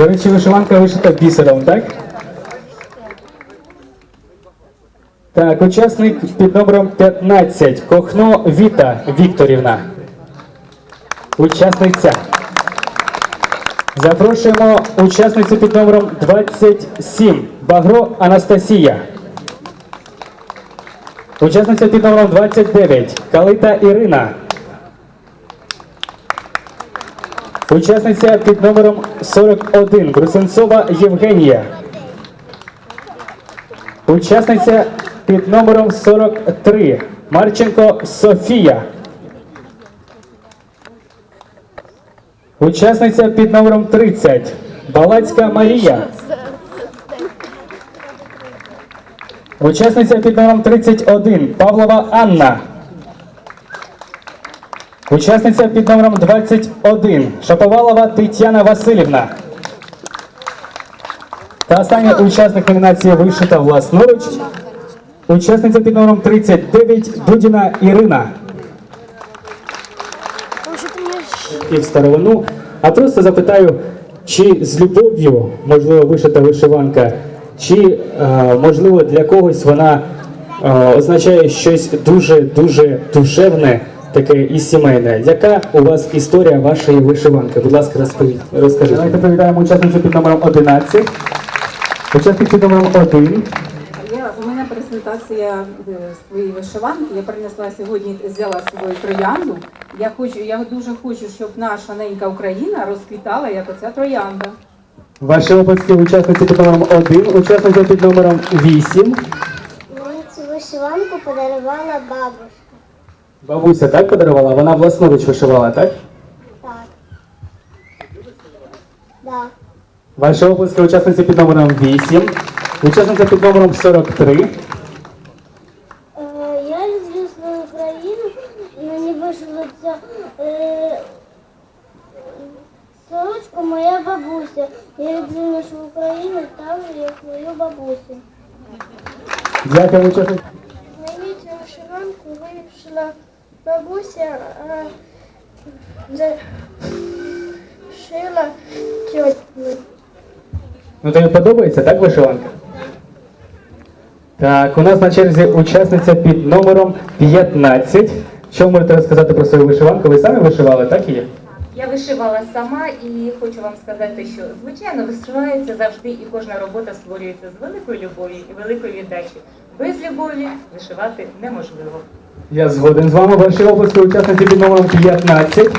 До речі, вишиванка вишита бісером, так? Так, учасник під номером 15. Кохно Віта Вікторівна. Учасниця. Запрошуємо учасницю під номером 27. Багро Анастасія. Учасниця під номером 29. Калита Ірина. Учасниця під номером 41. Брусенцова Євгенія. Учасниця під номером 43. Марченко Софія. Учасниця під номером 30. Балацька Марія. Учасниця під номером 31. Павлова Анна. Учасниця під номером 21. Шаповалова Тетяна Васильівна. Та останній учасник номінації вишита власноруч. Учасниця під номером 39 Дудіна Ірина. І в старовину. А просто запитаю, чи з любов'ю, можливо, вишита вишиванка, чи е, можливо для когось вона е, означає щось дуже дуже душевне, таке і сімейне. Яка у вас історія вашої вишиванки? Будь ласка, розповідь, розкажіть. Давайте привітаємо учасницю під номером 11. Учасник під номером 1. Я, у мене презентація е, своєї вишиванки. Я принесла сьогодні, взяла з собою троянду. Я хочу, я дуже хочу, щоб наша ненька Україна розквітала, як оця троянда. Ваші області учасниці під номером 1, учасниця під номером 8. Мені цю вишиванку подарувала бабушка. Бабуся так подарувала? Вона власноруч вишивала, так? Так. Да. Ваші обласки учасниці під номером 8, учасниця під номером 43. Е, я люблю свою країну, мені вишила ця е, сорочку моя бабуся. Я люблю нашу Україну так же, як мою бабусю. Дякую, учасниці. Вишиванку вишила бабуся, а шила тьотя. Ну тобі подобається, так, вишиванка? Так, у нас на черзі учасниця під номером 15. Що ви можете розказати про свою вишиванку? Ви самі вишивали, так і є? Я вишивала сама і хочу вам сказати, що звичайно вишивається завжди, і кожна робота створюється з великою любов'ю і великою віддачі Без любові вишивати неможливо. Я згоден з вами. Ваші обласки учасниці під номером 15.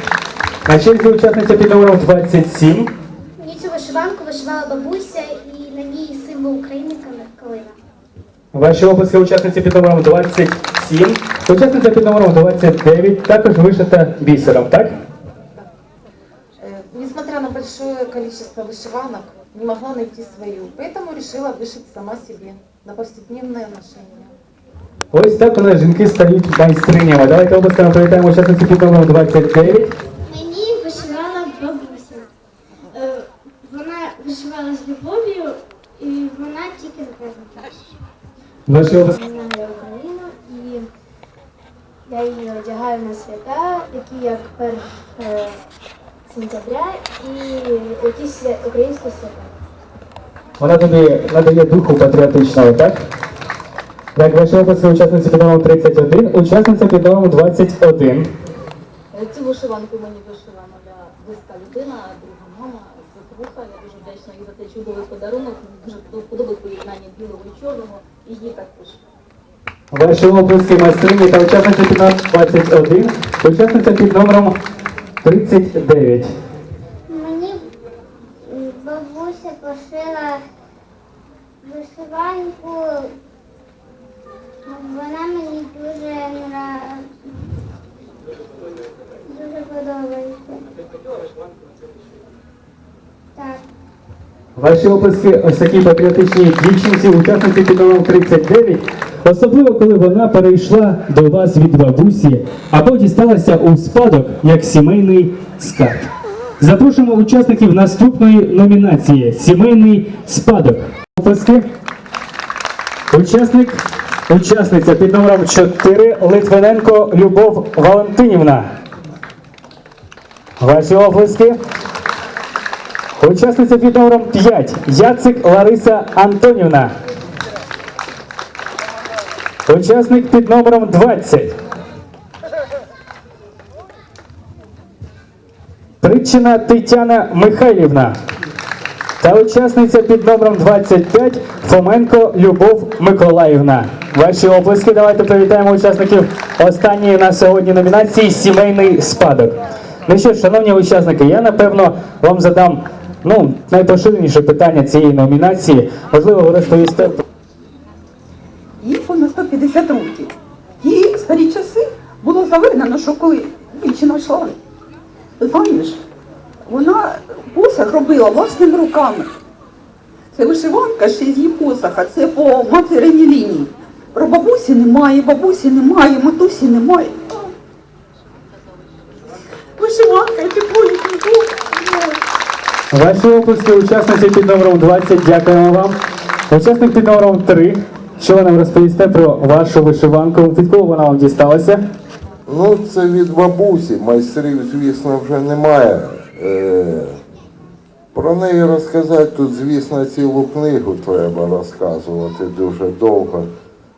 На черзі учасниця під номером 27. Мені цю вишиванку вишивала бабуся і на ній символ України калина. Ваші обласки учасниці під номером 27. Учасниця під номером 29 також вишита бісером, так? Э, Несмотря на большое количество вышиванок, не могла найти свою, поэтому решила вышить сама себе на повседневное ношение. Ось так у нас жінки стають майстринями. Давайте обласками привітаємо учасниці під номером 29. Мені вишивала бабуся. Е, Вона вишивала з любов'ю і вона тільки за презентацію. Ваші обласки. Знаю Україну і я її одягаю на свята, такі як 1 сентября і якісь свя- українські свята. Вона тобі надає духу патріотичного, так? Так, ваші обласки учасниці під номером 31, учасниця під номером 21. Е, Цю вишиванку мені вишила моя близька людина, друга мама, свекруха. Я дуже вдячна їй за цей чудовий подарунок. Мені Дуже подобає поєднання білого і чорного, і їй також. Ваші обласки майстрині та учасниця під номером 21, учасниця під номером 39. Мені бабуся пошила вишиванку. Вона мені дуже дуже подобається. Так. Ваші описки ось такі патріотичні дівчинці, учасниці під номером 39, особливо коли вона перейшла до вас від бабусі, або дісталася у спадок як сімейний скарб. Запрошуємо учасників наступної номінації Сімейний спадок. Описки. Учасник, учасниця під номером 4 Литвиненко Любов Валентинівна. Ваші оплески. Учасниця під номером 5 Яцик Лариса Антонівна. Учасник під номером 20. Притчина Тетяна Михайлівна. Та учасниця під номером 25 Фоменко Любов Миколаївна. Ваші оплески. Давайте привітаємо учасників останньої на сьогодні номінації Сімейний спадок. Ну що шановні учасники, я напевно вам задам ну, найпоширеніше питання цієї номінації. Можливо, ви розповісте їй понад 150 років. І старі часи було заведено, що коли дівчина йшла, знаєш, вона посаг робила власними руками. Це вишиванка ще з її посаха, це по материній лінії. Про бабусі немає, бабусі немає, матусі немає. Вишиванка, тепло. Ваші оплески учасниці під номером 20. Дякуємо вам. Учасник під номером 3. Що ви нам розповісте про вашу вишиванку? Від кого вона вам дісталася? Ну, це від бабусі. Майстрів, звісно, вже немає. Е, про неї розказати тут, звісно, цілу книгу треба розказувати дуже довго.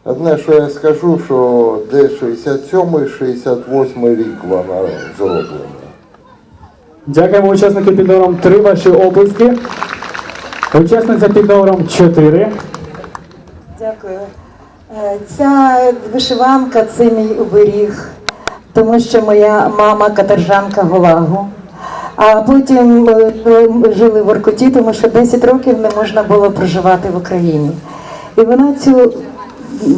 Одне, що я скажу, що десь 67-68 рік вона зроблена. Дякуємо учасники під номером 3. Ваші оплески. Учасниця під номером 4. Дякую. Е, Ця вишиванка це мій оберіг, тому що моя мама каторжанка Голагу. А потім е, ми жили в Оркуті, тому що 10 років не можна було проживати в Україні. І вона цю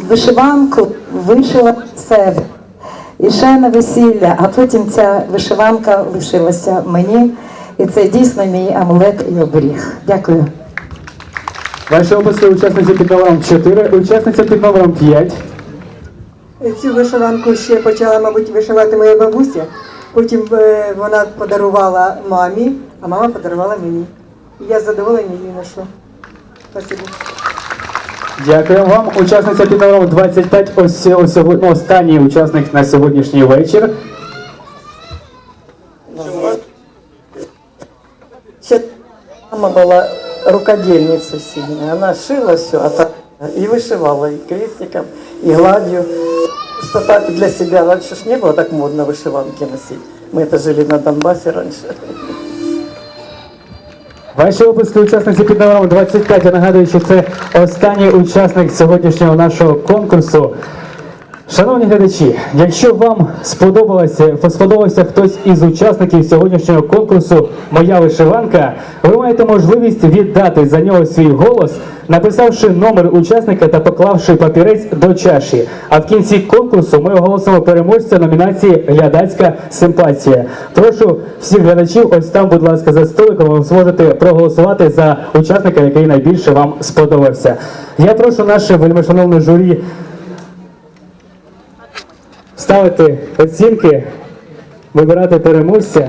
вишиванку вишила в себе. І ще на весілля, а потім ця вишиванка лишилася мені. І це дійсно мій амулет і оберіг. Дякую. Ваші оплески учасниці під номером 4. Учасниця під номером 5. Цю вишиванку ще почала, мабуть, вишивати моя бабуся. Потім е, вона подарувала мамі, а мама подарувала мені. І я задоволена її ношу. Спасибо. Дякуємо вам. Учасниця під номером 25. Ось, ось ну, останній учасник на сьогоднішній вечір. Ще мама была рукодельницей сильная. Она шила все, а так и вышивала и крестиком, и гладью. Просто так для себя. Раньше ж не было так модно вышиванки носить. Мы это жили на Донбассе раньше. Ваші оплески учасниці під номером 25. Я нагадую, що це останній учасник сьогоднішнього нашого конкурсу. Шановні глядачі, якщо вам сподобалося, сподобався хтось із учасників сьогоднішнього конкурсу Моя вишиванка, ви маєте можливість віддати за нього свій голос, написавши номер учасника та поклавши папірець до чаші. А в кінці конкурсу ми оголосимо переможця номінації Глядацька симпатія. Прошу всіх глядачів, ось там, будь ласка, за столиком, ви зможете проголосувати за учасника, який найбільше вам сподобався. Я прошу наше вельмишановне журі ставити оцінки, вибирати переможця.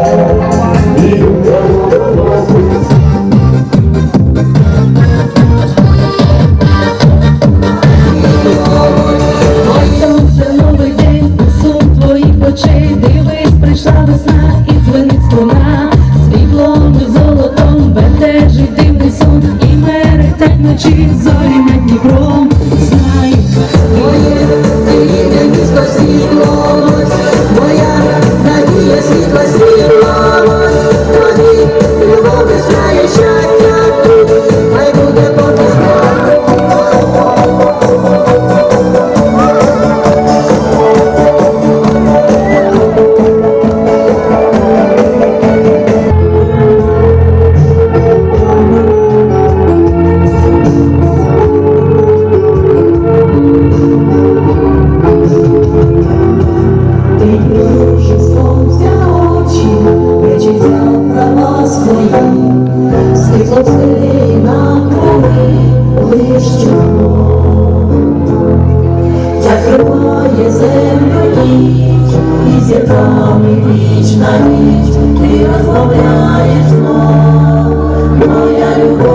ти розмовляєш знов, моя любов.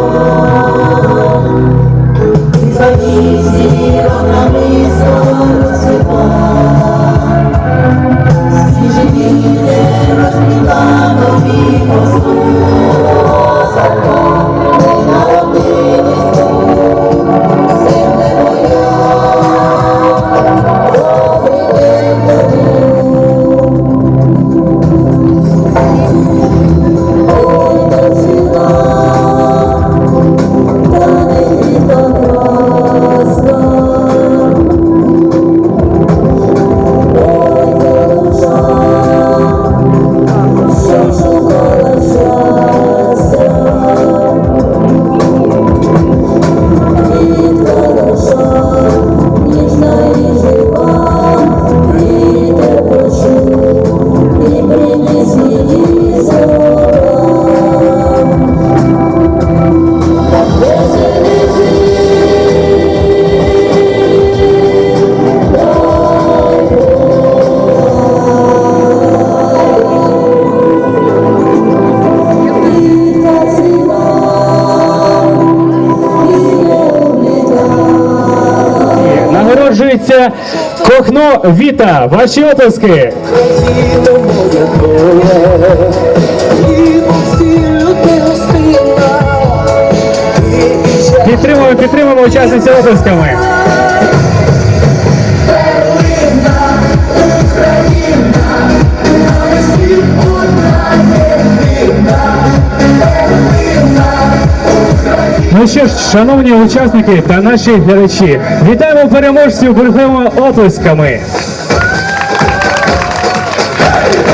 Кохно Віта. Ваші оплески. Підтримуємо, підтримуємо учасницю оплесками. Ну що ж, шановні учасники та наші глядачі, вітаємо переможців бурхливими оплесками.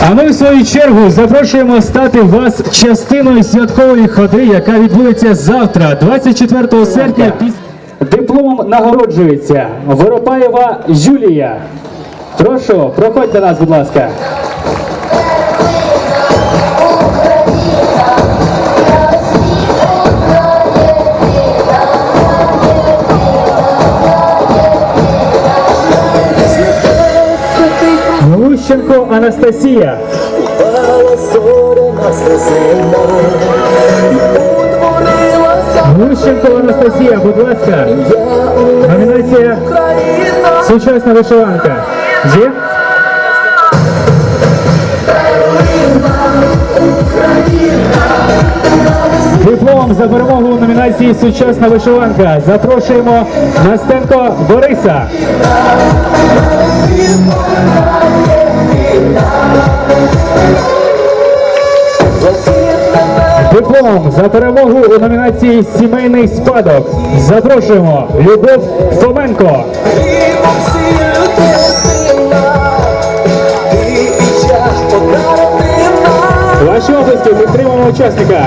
А ми в свою чергу запрошуємо стати вас частиною святкової ходи, яка відбудеться завтра, 24 серпня. Дипломом нагороджується Воропаєва Юлія. Прошу, проходьте нас, будь ласка. Глущенко Анастасія. Глущенко Анастасія, будь ласка. Номінація Сучасна вишиванка. Є? Диплом за перемогу у номінації Сучасна вишиванка. Запрошуємо Настенко Бориса. Диплом за перемогу у номінації Сімейний спадок. Запрошуємо Любов Фоменко. Ваші області підтримуємо учасника.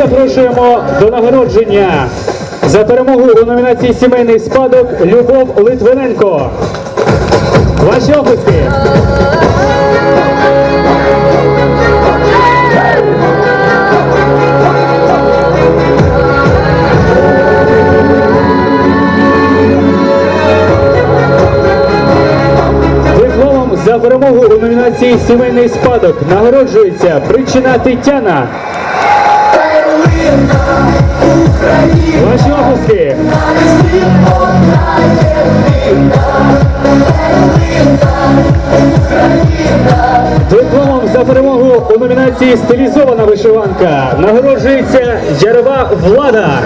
Запрошуємо до нагородження за перемогу у номінації Сімейний спадок Любов Литвиненко. Ваші обласки. Номінації Сімейний спадок нагороджується причина Тетяна. Ваші опуски. Дипломом за перемогу у номінації Стилізована вишиванка нагороджується Ярова Влада.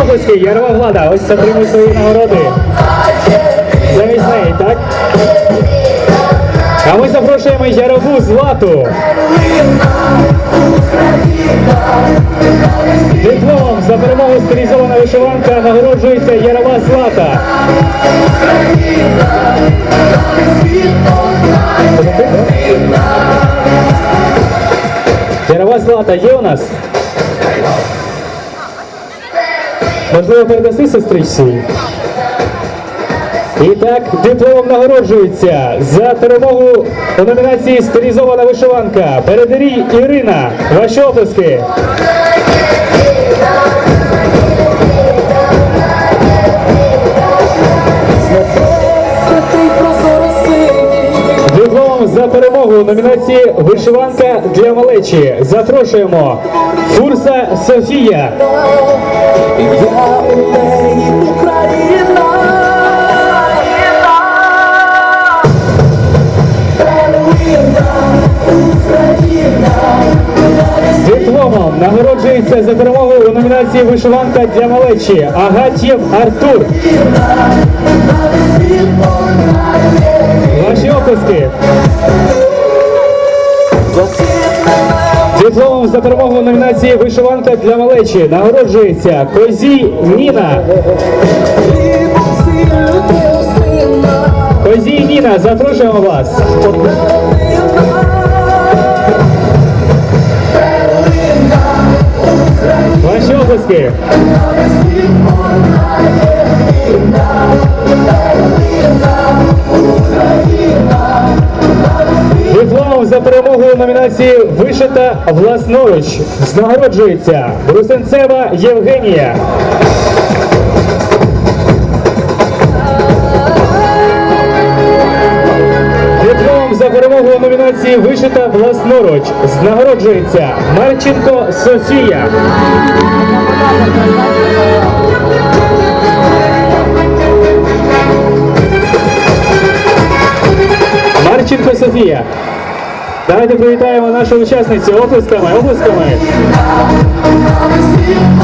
Обласки, Ярова Влада, ось отримує свої нагороди. Замість неї, так? А ми запрошуємо Ярову Злату. Дипломом за перемогу стилізована вишиванка нагороджується Ярова Злата. Ярова Злата є у нас? Можливо, передаси сестричці? І так, дипломом нагороджується за перемогу у номінації Стилізована вишиванка. Передарій Ірина. Ваші оплески. Дипломом за перемогу у номінації Вишиванка для малечі. Запрошуємо Фурса Софія. Дипломом нагороджується за перемогу у Вишиванка для малечі Агатєв Артур. Ваші оплески. Дипломом за перемогу номінації Вишиванка для малечі нагороджується Козій Ніна. Козій Ніна, запрошуємо вас. Оплески. Дипломом за перемогу у номінації Вишита власноруч знагороджується Брусенцева Євгенія. Дипломом за перемогу у номінації Вишита власноруч знагороджується Марченко Софія. Марченко Софія. Давайте привітаємо нашу учасницю оплесками, оплесками.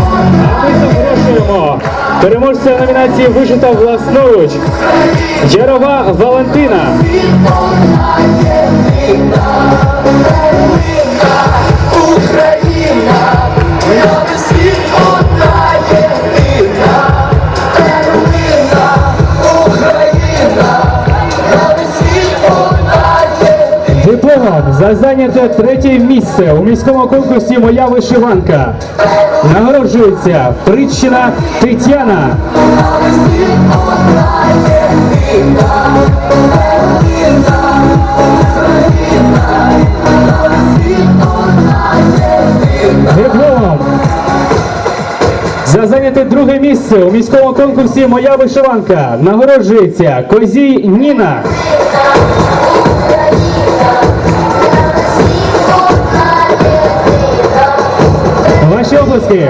А ми запрошуємо переможця номінації Вишита власноруч Ярова Валентина. Дипломом за зайняте третє місце у міському конкурсі Моя вишиванка нагороджується Притчина Тетяна. Дипломом за зайняте друге місце у міському конкурсі Моя вишиванка нагороджується Козій Ніна. Ваші обласки.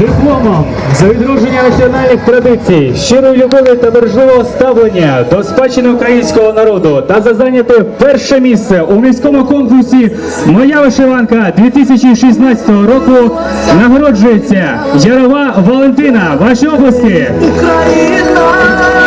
Дипломом за відродження національних традицій, щирої любові та бережливого ставлення до спадщини українського народу та за зайняте перше місце у міському конкурсі Моя вишиванка 2016 року нагороджується Ярова Валентина. Ваші обласки. Україна,